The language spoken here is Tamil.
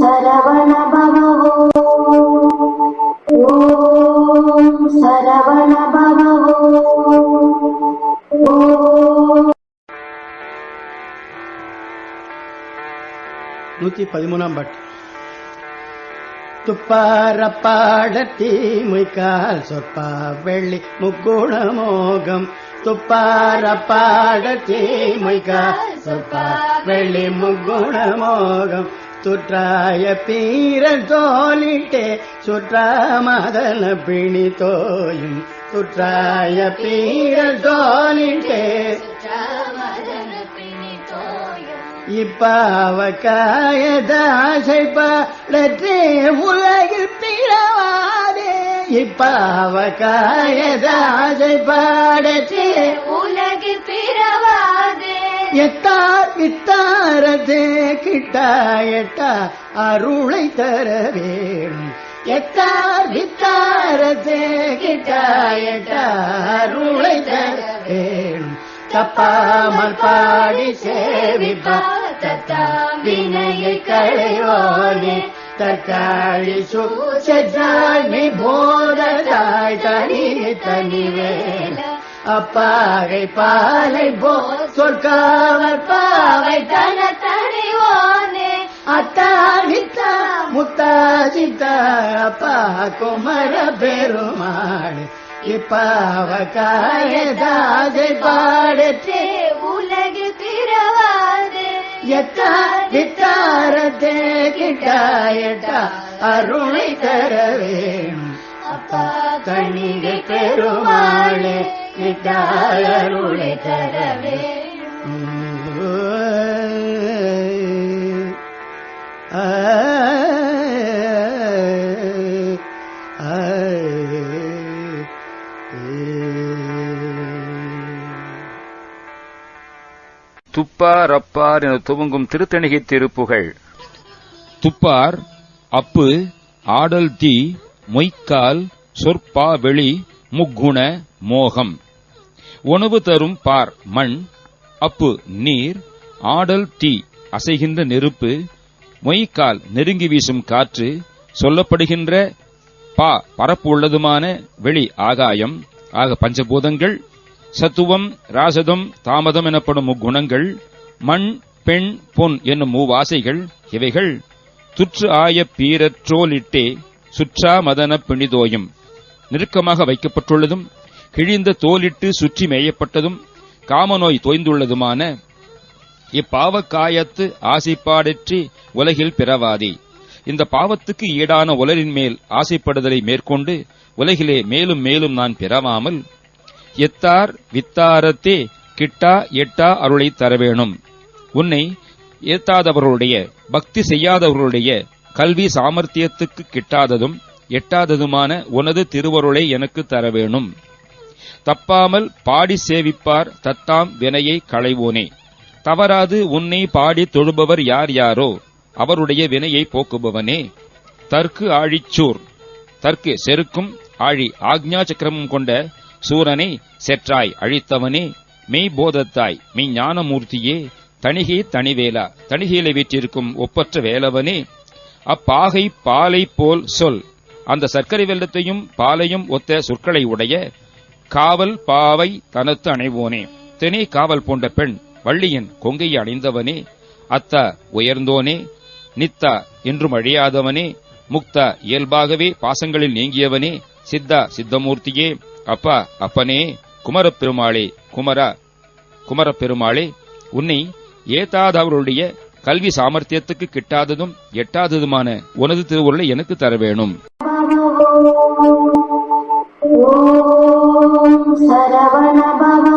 சரவண பவோ ஓம் சரவண பவோ நூத்தி பதிமூணாம் பாட்டு துப்பாரப்பாடத்தி முய்கால் சொற்பா வெள்ளி முக்குண மோகம். துப்பாரப்பாடத்தி முய்கால் சொற்பா வெள்ளி முக்குண மோகம். துற்றாய பீர தோலிட்டே சுற்றா மதன பிணி தோயும். சுற்றாய பீர தோலிட்டே இப்பாவக்காய தாசை பாடற்றே உலகில் பிறவாதே. இப்பாவக்காய தாசை பாடற்றே உலக பிறவாதே எத்தார் கிட்டா எட்டா அருளை தர வேணும். எத்தார் வித்தாரதே கிட்டா எட்டா அருளை தர வேணும். தப்பாமல் பாடி சேவிப்பா தத்தா வினையை களைவோனே. தக்காளி சூச்சாமி போததாய் தனி வேலை அப்பாகை பாலை போ சொற்காவல் பாவை தன தனிவோனே அத்தாடித்தா முத்தா சித்தா அப்பா குமர பெருமாள். இப்பாவக்காய தாஜை பாடத்தே. உலகில் பிறவாதே. எத்தா வித்தாரத்தே கிட்டாயட்டா அருளை தர வேணும் அப்பா தணிகை பெருமாளே கிட்டாய அருளை தர துப்பார் அப்பார் என துவங்கும் திருத்தணிகை திருப்புகழ் துப்பார் அப்பு ஆடல் தீ மொய்க்கால் சொற்பா வெளி முக்குண மோகம். உணவு தரும் பார் மண் அப்பு நீர் ஆடல் தீ அசைகின்ற நெருப்பு மொய்க்கால் நெருங்கி வீசும் காற்று சொல்லப்படுகின்ற பா பரப்பு உள்ளதுமான வெளி ஆகாயம் ஆக பஞ்சபூதங்கள் சத்துவம் ராசதம் தாமதம் எனப்படும் முக்குணங்கள் மண் பெண் பொன் என்னும் மூவாசைகள் இவைகள் துற்று ஆய பீரற்றோலிட்டே சுற்றா மதன பிணிதோயும். நெருக்கமாக வைக்கப்பட்டுள்ளதும் கிழிந்த தோலிட்டு சுற்றி மேயப்பட்டதும் காமநோய் தோய்ந்துள்ளதுமான இப்பாவக்காயத்து ஆசைப்பாடற்றி உலகில் பிறவாதே. இந்த பாவத்துக்கு ஈடான உலரின் மேல் ஆசைப்படுதலை மேற்கொண்டு உலகிலே மேலும் மேலும் நான் பிறவாமல் எத்தார் வித்தாரத்தே கிட்டா எட்டா அருளை தரவேணும். உன்னை ஏத்தாதவர்களுடைய பக்தி செய்யாதவர்களுடைய கல்வி சாமர்த்தியத்துக்கு கிட்டாததும் எட்டாததுமான உனது திருவருளை எனக்கு தரவேணும். தப்பாமல் பாடி சேவிப்பார் தத்தாம் வினையை களைவோனே. தவறாது உன்னை பாடி தொழுபவர் யார் யாரோ அவருடைய வினையை போக்குபவனே. தற்கு ஆழிச்சூர். தற்கு செருக்கும் ஆழி ஆக்ஞா சக்கரமும் கொண்ட சூரனை செற்றாய் அழித்தவனே. மெய் போதத்தாய் மெய் ஞானமூர்த்தியே தணிகை தனிவேலா தணிகையில வீற்றிருக்கும் ஒப்பற்ற வேலவனே. அப்பாகை பாலை போல் சொல். அந்த சர்க்கரை வெள்ளத்தையும் பாலையும் ஒத்த சொற்களை உடைய காவல் பாவை தனத்து அணைவோனே. தெனே காவல் போன்ற பெண் வள்ளியின் கொங்கையை அணிந்தவனே. அத்தா உயர்ந்தோனே. நித்தா என்றும் அழியாதவனே. முக்தா இயல்பாகவே பாசங்களில் நீங்கியவனே. சித்தா சித்தமூர்த்தியே. அப்பா அப்பனே. குமரப்பெருமாளே குமரா குமரப்பெருமாளே உன்னை ஏதாதவருடைய கல்வி சாமர்த்தியத்துக்கு கிட்டாததும் எட்டாததுமான உனது திருவுருளை எனக்கு தர வேணும். சரவணபவ